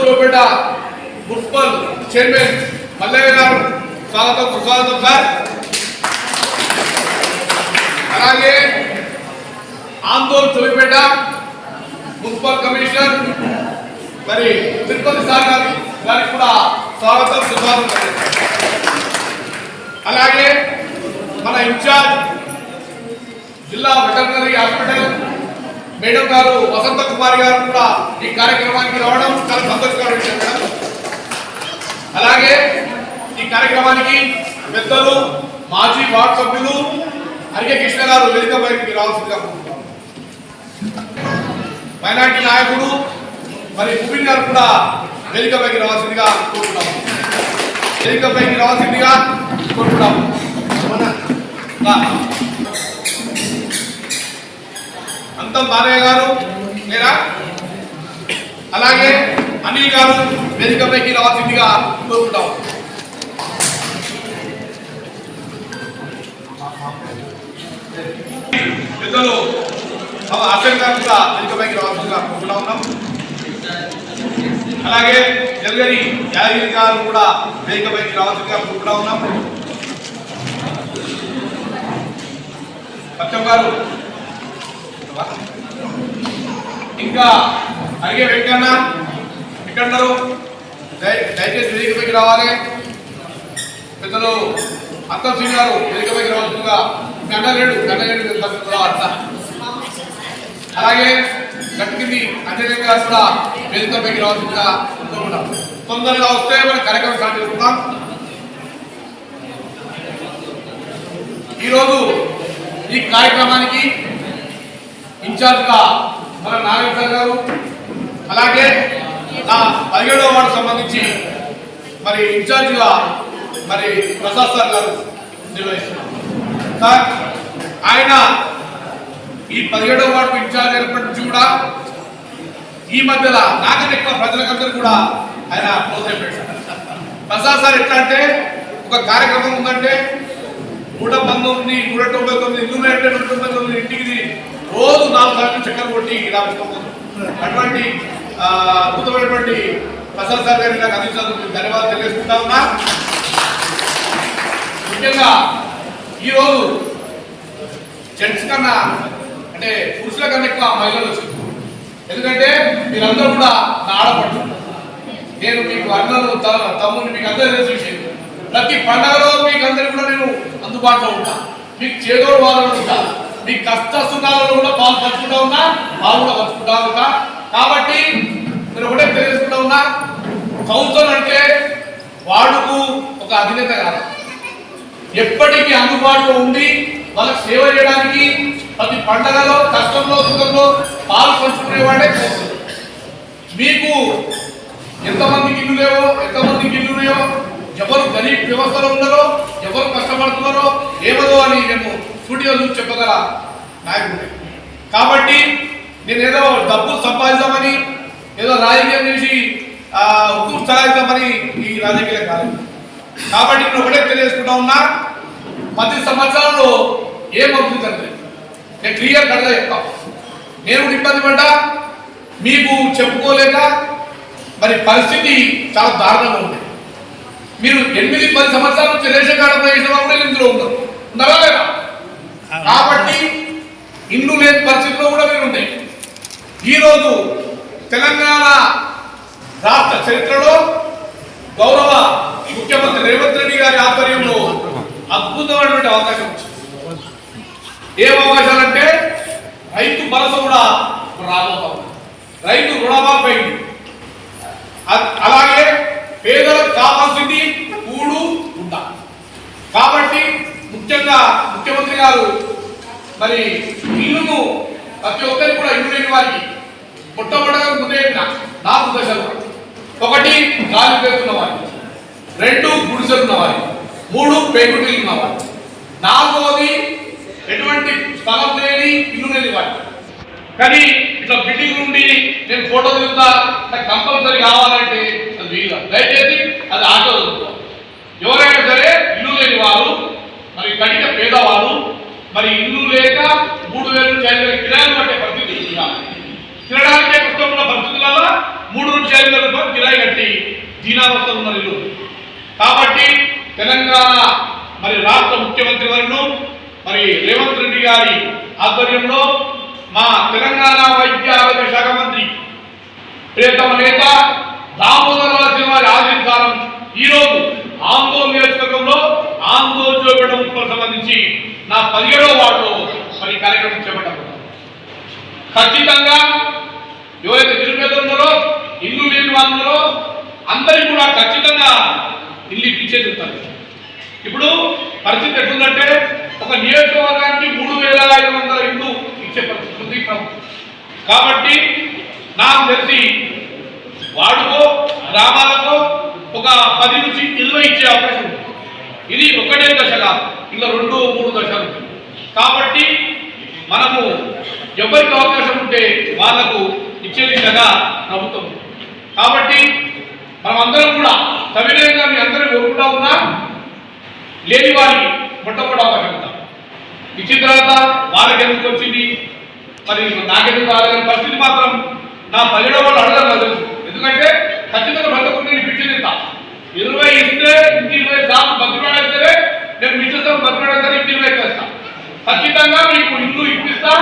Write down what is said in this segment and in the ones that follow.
ఆందోళన చూపేట municipal chairman Mallayya గారు స్వాగతం సుస్వాగతం సార్. అలాగే ఆందోళన చూపేట మున్సిపల్ కమిషనర్ మరి తిరుపతి సార్ గారి గారికి కూడా స్వాగతం సుస్వాగతం. అలాగే మన ఇన్ఛార్జ్ జిల్లా వెటర్నరీ హాస్పిటల్ మేడం గారు వసంత కుమార్ గారు కూడా ఈ కార్యక్రమానికి రావడం చాలా సంతోషకరమైన మేడం. అలాగే ఈ కార్యక్రమానికి పెద్దలు మాజీ వార్డు సభ్యులు అరిగే కృష్ణ గారు వేదిక పైకి రావాల్సిందిగా మైనార్టీ నాయకుడు మరి ముబిన్ గారు కూడా వేదిక పైకి రావాల్సిందిగా కోరుతున్నాం వేదిక పైకి రావాల్సిందిగా కోరుతున్నాం అంతం బాలయ్య గారు లేరా అలాగే అనిల్ గారు వేదికపైకి రావాల్సిందిగా కోరుకుంటాం పెద్దలు తమ అశోక్ గారు కూడా వేదికపైకి రావాల్సిందిగా కోరుకుంటా ఉన్నాం. అలాగే జల్గరి యాదగిరి గారు కూడా వేదికపైకి రావాల్సిందిగా కోరుకుంటా ఉన్నాం. సత్యం గారు ఇంకా అడిగే వెంకన్న ఎక్కడన్నారు దయచేసి వేదికపైకి రావాలి. పెద్దలు అత్తం సింగ్ గారు వేదికపైకి రావాల్సిందిగా గంటలేడు గంటలేడు అట్లా అలాగే గట్టింది అంజనేయ గారు కూడా వేదికపైకి రావాల్సిందిగా కోరుకుంటాం తొందరగా వస్తే మనం కార్యక్రమం స్టార్ట్ చేసుకుంటాం ఈరోజు ఈ కార్యక్రమానికి ఇన్ఛార్జ్గా మన నాగేశ్వర గారు అలాగే నా పదిహేడవ వార్డు సంబంధించి మరి ఇన్ఛార్జ్గా మరి ప్రసాద్ సార్ గారు నిర్వహిస్తున్నారు. సార్ ఆయన ఈ పదిహేడవ వార్డు ఇన్ఛార్జ్ అయినప్పటి నుంచి కూడా ఈ మధ్యలో నాగరిక ఎక్కువ ప్రజలకందరూ కూడా ఆయన ప్రోత్సహించారు ప్రసాద్ సార్ ఎట్లా అంటే ఒక కార్యక్రమం ఉందంటే నూట పంతొమ్మిది నూట తొంభై తొమ్మిది ఇల్లు అంటే నూట తొంభై తొమ్మిది ఇంటికి రోజు నాలుగు సార్లు చక్కెర కొట్టి ఇలా అటువంటి అద్భుతమైనటువంటి ప్రసాద్ సార్ గారికి నాకు అందించాలని ధన్యవాదాలు తెలియజేసుకుంటా ఉన్నా. ముఖ్యంగా ఈరోజు జెంట్స్ కన్నా అంటే పురుషుల కన్నా ఎక్కువ మహిళలు వచ్చింది ఎందుకంటే మీరందరూ కూడా నా ఆడపడుతుంది నేను మీకు అన్నలు తమ్ముని మీకు అందరూ తెలిసిన విషయం. ప్రతి పండగలో మీకు అందరికీ కూడా నేను అందుబాటులో ఉంటా. మీకు చేదోడు వాళ్ళు ఉంటాను మీ కష్ట సుఖాలలో కూడా పాలు పంచుకుంటా ఉన్నా పాలు కూడా పంచుకుంటా ఉన్నా. కాబట్టి మీరు ఒకటే తెలియజేసుకుంటా ఉన్నా కౌన్సిల్ అంటే వాడుకు ఒక అధినేత కాదు. ఎప్పటికీ అందుబాటులో ఉండి వాళ్ళకి సేవ చేయడానికి ప్రతి పండగలో కష్టంలో సుఖంలో పాలు పంచుకునేవాడే కౌన్సిల్ మీకు ఎంతమందికి ఇల్లు లేవో ఎంతమందికి ఇల్లు లేవో ఎవరు గరీబ్ వ్యవస్థలో ఉన్నారో ఎవరు కష్టపడుతున్నారో ఏమదో అని నేను స్టూడియోలు చెప్పగల నాయకుడే. కాబట్టి నేను ఏదో డబ్బు సంపాదిద్దామని ఏదో రాజకీయం చేసి ఉక్కు చలాయిద్దామని ఈ రాజకీయం కాదు కాబట్టి నేను ఒకటే తెలియజేసుకుంటా ఉన్నా పది సంవత్సరాల్లో ఏం అభివృద్ధి జరగలేదు నేను క్లియర్ కట్గా చెప్తా. నేను ఇబ్బంది పడ్డా మీకు చెప్పుకోలేక మరి పరిస్థితి చాలా దారుణంగా ఉంది. మీరు ఎనిమిది పది సంవత్సరాల నుంచి రేషన్ కార్డు అప్లై కూడా ఇందులో ఉన్నారు ఉన్నారా లేదా? కాబట్టి ఇల్లు లేని పరిస్థితిలో కూడా మీరు ఉంటాయి ఈరోజు తెలంగాణ రాష్ట్ర చరిత్రలో గౌరవ ముఖ్యమంత్రి రేవంత్ రెడ్డి గారి ఆధ్వర్యంలో అద్భుతమైనటువంటి అవకాశం వచ్చింది. ఏం అవకాశాలంటే రైతు భరోసా కూడా రాబోతా రైతు రుణమాపైంది అ- అలాగే పేదలకు కావాల్సింది కూడు ఉండాలి కాబట్టి ముఖ్యంగా ముఖ్యమంత్రి గారు మరి ఇల్లును ప్రతి ఒక్కరికి కూడా ఇల్లు లేని వారికి పుట్టబడగా ముందే నా నాలుగు దశలు ఒకటి గాలి పేరున్న వారికి రెండు గుడిసెలు ఉన్న వారికి మూడు పెంకుటిల్లు ఉన్న వారికి నాలుగవది ఎటువంటి స్థలం లేని ఇల్లు లేని వారికి కానీ ఇట్లా బిల్డింగ్ నుండి నేను ఫోటో దిగుతా నాకు కంపల్సరీ కావాలంటే అది వీలు దయచేసి అది ఆటో ఎవరైనా సరే ఇల్లు లేని వారు మరి కడిక పేదవాడు మరి ఇల్లు లేక మూడు వేలు ఐదు వేలు కిరాయిలు పట్టే పరిస్థితి ఉందా? తినడానికే కష్టం ఉన్న పరిస్థితులలో మూడు నుంచి ఐదు వేల రూపాయలు కిరాయి కట్టి దీనావస్థలు ఉన్న ఇల్లు కాబట్టి తెలంగాణ మరి రాష్ట్ర ముఖ్యమంత్రి వర్యులు మరి రేవంత్ రెడ్డి గారి ఆధ్వర్యంలో మా తెలంగాణ వైద్య ఆరోగ్య శాఖ మంత్రి ప్రియతమ నేత దామోదర వారి ఆశీర్వాదం ఈ రోజు ఆందోళన నియోజకవర్గంలో ఆందోళన చూపడం సంబంధించి నా పదిహేడో వార్డులో మరి కార్యక్రమం చేపట్టబోతున్నాం ఖచ్చితంగా ఎవరైతే నిరుపేదలు ఉన్నారో ఇల్లు లేని వాళ్ళు అందరికి అందరికీ కూడా ఖచ్చితంగా ఇల్లు ఇప్పించేది ఇప్పుడు పరిస్థితి ఎట్లుందంటే ఒక నియోజకవర్గానికి మూడు వేల ఐదు వందల ఇల్లు ఇచ్చే పరిస్థితి ఉంది. కాబట్టి నాకు తెలిసి వాడుకో గ్రామాలకు ఒక పది నుంచి ఇరవై ఇచ్చే అవకాశం ఉంది. ఇది ఒకటే దశ కాదు ఇంకా రెండు మూడు దశలు కాబట్టి మనము ఎవరికి అవకాశం ఉంటే వాళ్ళకు ఇచ్చేదిగా ప్రభుత్వం. కాబట్టి మనమందరం కూడా సవినయంగా మీ అందరూ కోరుకుంటా ఉన్నా లేని వారికి మొట్టమొదటి అవకాశం ఉందా ఇచ్చిన తర్వాత వాళ్ళకి ఎందుకు వచ్చింది? మరి నాకెందుకు రాలేదని పరిస్థితి మాత్రం నా పదిహేడు వాళ్ళు అడగడం తెలుసు. ఎందుకంటే ఖచ్చితంగా బతకుండా పిచ్చి తింటా ఇరవై ఇస్తే ఇంటి ఇరవై సార్లు బతికాడైతే నేను మిచ్చసం బతికాడైతే ఇంటి ఇరవై వేస్తా ఖచ్చితంగా మీకు ఇల్లు ఇప్పిస్తా.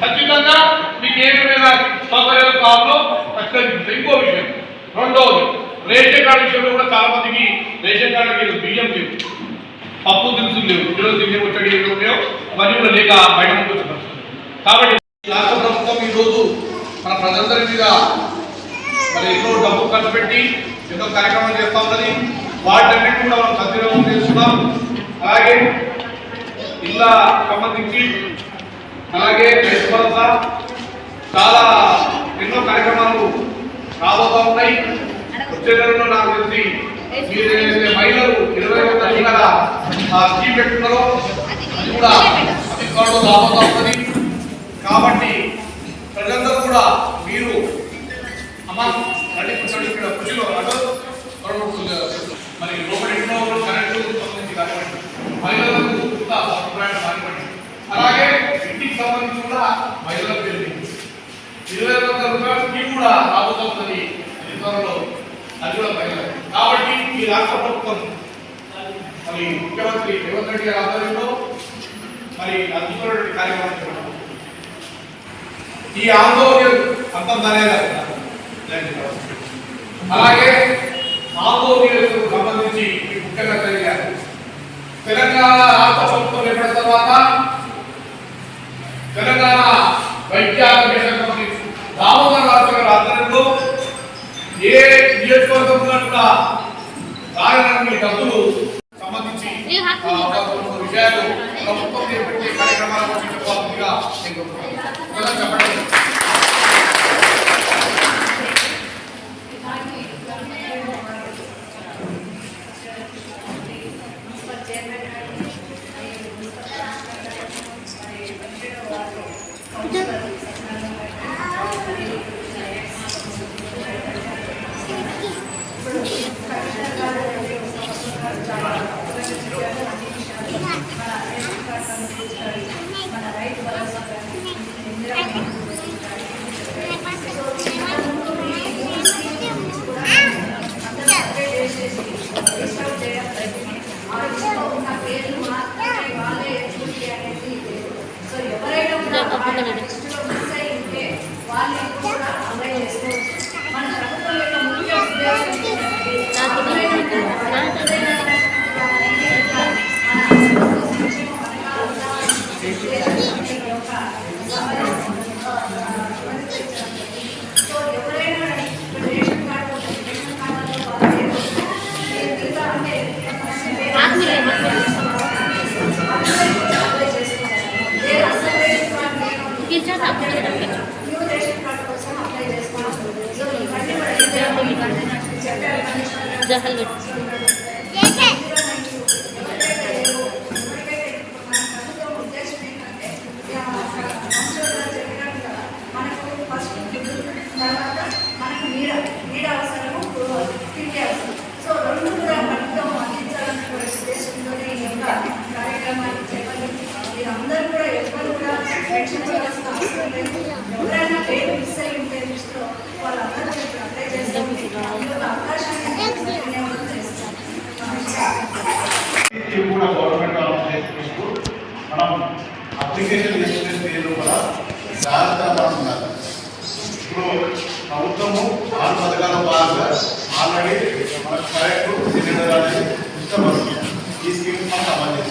ఖచ్చితంగా మీకు ఏమైనా సౌకర్యాలు కావాలో ఖచ్చితంగా ఇంకో విషయం రెండవది రేషన్ కార్డు విషయంలో కూడా చాలా మందికి రేషన్ కార్డు మీరు బియ్యం లేవు పప్పు దినుసులు లేవు. ఈరోజు తిండి వచ్చాడు ఏమి ఉన్నాయో కూడా లేక బయట ముందు కాబట్టి రాష్ట్ర ప్రభుత్వం ఈరోజు మన ప్రజలందరి మీద మరి ఎన్నో డబ్బు ఖర్చు పెట్టి ఎన్నో కార్యక్రమాలు చేస్తా ఉన్నది వాటన్నిటి కూడా మనం సద్వినియోగం చేస్తున్నాం అలాగే ఇలా సంబంధించి అలాగే రైతు భరోసా చాలా ఎన్నో కార్యక్రమాలు రాబోతా ఉన్నాయి. వచ్చే నెలలో నాకు తెలిసి మీరు ఏదైతే మహిళలు ఇరవై ఒక నెలల ఆ స్కీమ్ పెట్టుకున్నారో అది కూడా అతి త్వరలో రాబోతా ఉన్నది కాబట్టి ప్రజలందరూ కూడా మీరు అమ్మ కూర్చోండి ఇక్కడ కుర్చీలో మరి లోపల ఇంట్లో కరెంటు సంబంధించి కానివ్వండి. మహిళలకు అభిప్రాయం కానివ్వండి. అలాగే ఇంటికి సంబంధించి కూడా మహిళలకు తెలియదు. ఇరవై వందల రూపాయల స్కీమ్ కూడా రాబోతుంది త్వరలో అది కూడా మహిళ కాబట్టి ఈ రాష్ట్ర ప్రభుత్వం మరి ముఖ్యమంత్రి రేవంత్ రెడ్డి గారి ఆధ్వర్యంలో మరి అద్భుతమైనటువంటి కార్యక్రమం ఈ ఆందోళన అంతం దానేగా అలాగే ఆందోళనకు సంబంధించి ముఖ్యంగా తెలియాలి. తెలంగాణ రాష్ట్ర ప్రభుత్వం ఏర్పడిన తర్వాత తెలంగాణ వైద్య దామోదర్ రాజు ఆధ్వర్యంలో ఏ నియోజకవర్గంలో కూడా రాయడానికి డబ్బులు సంబంధించి విషయాలు ప్రభుత్వం చేపట్టే కార్యక్రమాల గురించి చెప్పండి. అప్లికేషన్ తీసుకునే స్టేజ్లో కూడా జాగ్రత్తగా మనం ఉండాలి ఇప్పుడు ప్రభుత్వము ఆరు పథకాల భాగంగా ఆల్రెడీ మన కరెక్ట్ సిలిండర్ అనేది ఇష్టపడుతుంది. ఈ స్కీమ్ మనకు అమలు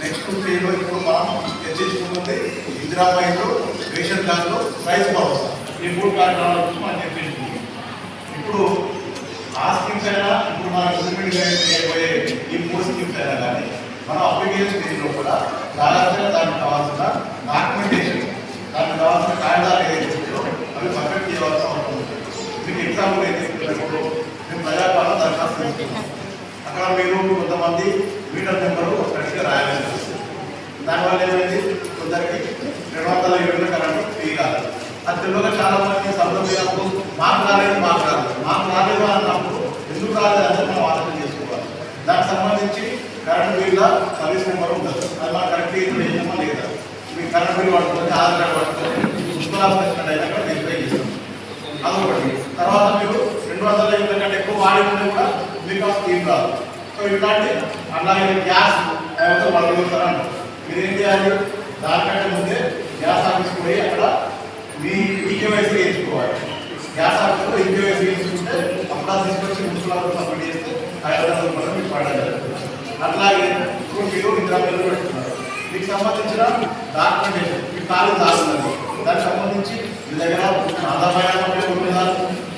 నెక్స్ట్ స్టేజ్లో ఇప్పుడు మనం చర్చించుకుంటుంది ఇందిరా మైండ్లో రేషన్ కార్డులో రైస్ భరోసా. ఈ మూడు కార్యక్రమాల గురించి మనం చర్చించుకుంటాం ఇప్పుడు ఆ స్కీమ్స్ అయినా ఇప్పుడు మనం ఇంప్లిమెంట్ చేయబోయే ఈ మూడు స్కీమ్స్ అయినా కానీ మనం అప్లికేషన్ స్టేజ్లో కూడా జాగ్రత్తగా దానికి కావాల్సిన డాక్యుమెంటేషన్ దానికి కావాల్సిన కాగితాలు ఏదైతే అవి సబ్మిట్ చేయవలసిన అవసరం ఉంది. మీకు ఎగ్జాంపుల్ అయితే ఇప్పుడు మేము ప్రజాపాలన దరఖాస్తు చేస్తున్నాం అక్కడ మీరు కొంతమంది మీటర్ నెంబరు కరెక్ట్గా రాయలేదు దానివల్ల ఏమైంది? కొందరికి రెండు వందల ఏడు కరెంట్ ఫ్రీ కాలేదు అది తెలుగులో చాలా మంది సంబంధించినప్పుడు మాకు రాలేదు మాకు రాలేదు. మాకు రాలేదు అన్నప్పుడు ఎందుకు రాలేదు అంటే మనం ఆలోచన చేసుకోవాలి. దానికి సంబంధించి కరెంట్ బిల్ సర్వీస్ నెంబర్ ఉంటుంది అది మనం కరెక్ట్ చేసినా లేదా. మీకు కరెంట్ బిల్ పడుతుంది ఆధార్ కార్డు పడుతుంది పుష్పరాశి అయినా కూడా వెరిఫై చేస్తాం. అదొకటి. తర్వాత మీరు రెండు వందల ఐదు కంటే ఎక్కువ వాడి ఉంటే కూడా మీకు ఆ స్కీమ్ రాదు. సో ఇట్లాంటి అలాగే గ్యాస్ ఎవరితో పడగలుగుతారంట మీరు ఏం చేయాలి దానికంటే ముందే గ్యాస్ ఆఫీస్కి పోయి అక్కడ మీ ఈకేవైసీ వేయించుకోవాలి. గ్యాస్ ఆఫీస్లో ఈకేవైసీ వేయించుకుంటే అప్పుడు తీసుకొచ్చి మున్సిపల్ సబ్మిట్ చేస్తే ఐదు వందల రూపాయలు మీకు పడాలి అట్లాగే ఇప్పుడు మీరు ఇందిరా బిల్లు పెట్టుకున్నారు మీకు సంబంధించిన డాక్యుమెంటేషన్ మీ ఖాళీ దాస్తున్నారు దానికి సంబంధించి మీ దగ్గర ఆదాయం ఉంటుందా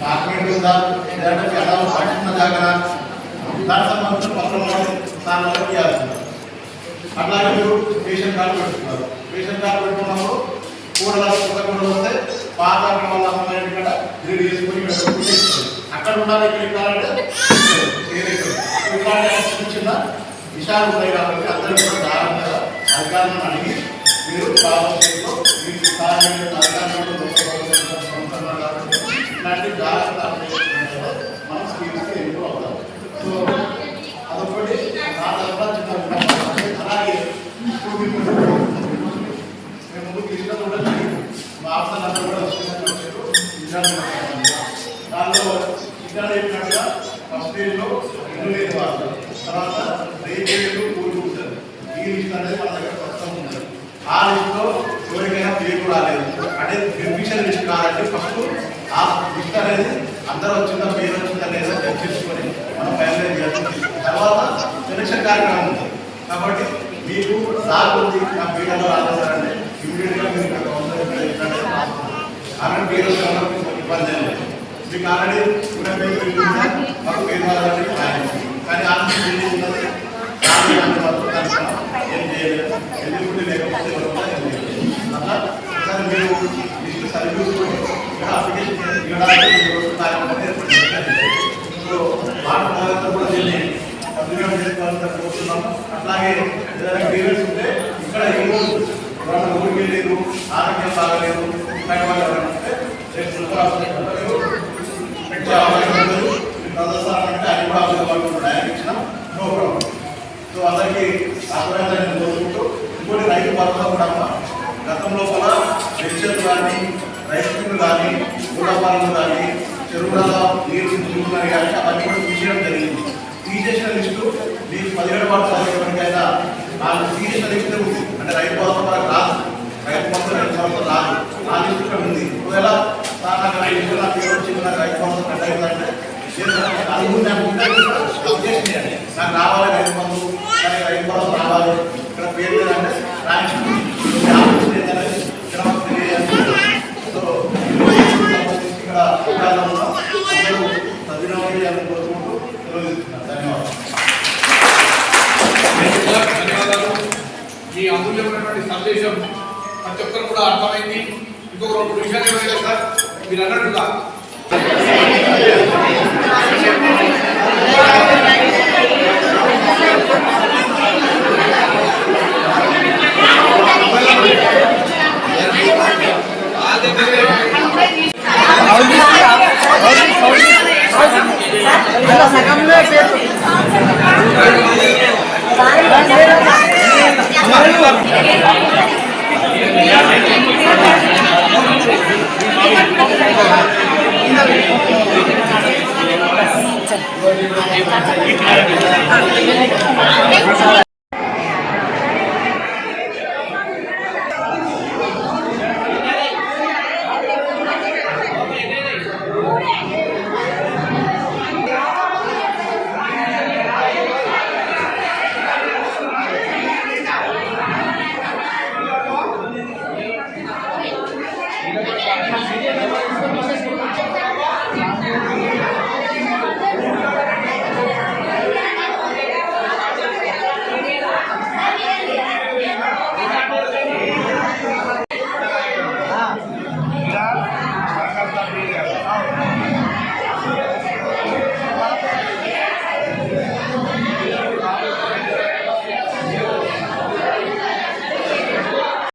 డాక్యుమెంట్ ఉందా లేదంటే ఎలా పట్టుకున్న దగ్గర దానికి సంబంధించిన పత్రం దాని వల్ల ఇవ్వాల్సింది. అట్లాగే మీరు రేషన్ కార్డు పెట్టుకున్నారు. రేషన్ కార్డు పెట్టుకున్నప్పుడు కూడల కొత్త కూడా వస్తే పాత అక్కడ వాళ్ళ అమ్మాయి ఇక్కడ రీడ్ చేసుకుని అక్కడ ఉండాలి ఇక్కడ ఉండాలంటే వేరే ఇక్కడ. విషయాలు ఉన్నాయి కాబట్టి అందరూ కూడా జాగ్రత్తగా అధికారులను అడిగి మీరు ప్రారంభంలో మీకు సహాయం అధికారులు ఇలాంటి జాగ్రత్త మనం స్కీమ్స్కి ఎంతో అవుతాం సో అదొకటి నా తరఫున చిన్న విన్నపం. అలాగే ఇప్పుడు మీకు మేము ముందు కృష్ణ కూడా మా ఆఫ్టర్ అంతా కూడా వచ్చినట్టు దానిలో ఇక్కడ చెప్పినట్టుగా ఫస్ట్ స్టేజ్లో ఇల్లు లేదు వాళ్ళు తర్వాత రేపు కూలి ఉంటుంది ఈ లిస్ట్ అనేది మన దగ్గర ప్రస్తుతం ఉంది ఆ లిస్ట్లో ఎవరికైనా పేరు రాలేదు అంటే బెనిఫిషియల్ లిస్ట్ కాదంటే ఫస్ట్ ఆ లిస్ట్ అనేది అందరూ వచ్చిందా పేరు వచ్చిందా లేదా చర్చించుకొని మనం ఫైనలైజ్ చేయాలి తర్వాత సెలక్షన్ కార్యక్రమం ఉంది కాబట్టి మీకు సార్ ఉంది నా పీడలో రాలేదంటే ఇమీడియట్గా మీరు ఇక్కడ కౌన్సిలర్ ఇక్కడ ఆల్రెడీ పేరు ఉన్నప్పుడు ఇబ్బంది ఏం లేదు మీకు ఆల్రెడీ ఉన్న పేరు ఉందా మాకు పేరు రావాలంటే రాయండి. కానీ ఆల్రెడీ పేరు ఉన్నది రాని అంటే మాత్రం దానికి మనం ఏం చేయలేదు ఎందుకు లేకపోతే ఎవరు కూడా ఏం చేయలేదు అట్లా ఒకసారి మీరు లిస్ట్ సర్వీస్ ఇక్కడ అప్లికేషన్ ఇవ్వడానికి మీరు రోజు కార్యక్రమం ఏర్పాటు చేయాలి. సో మాట మొదలంతా కూడా దీన్ని సద్వినియోగం కోరుతున్నాము అట్లాగే ఏదైనా పీరియడ్స్ ఉంటే ఇక్కడ ఈ రోజు వాళ్ళ ఊరికి వెళ్ళలేదు ఆరోగ్యం బాగలేదు ఇట్లాంటి కూడా సో అందరికీ ఆశీర్వాదాన్ని కోరుకుంటూ ఇంకోటి రైతు భరోసా కూడా అమ్మ. గతంలో కూడా కానీ రైస్ కానీ గూడపాలలు కానీ చెరువుల నీరు కానీ అవన్నీ కూడా తీసేయడం జరిగింది. తీసేసిన లిస్టు దీనికి పదిహేడు వారు ఎవరికైనా ముఖ్యమైనటువంటి సందేశం ప్రతి ఒక్కరు కూడా అర్థమైంది ఇంకొక రెండు విషయాలు ఏమైనా సార్ మీరు అన్నట్టుగా సగంలో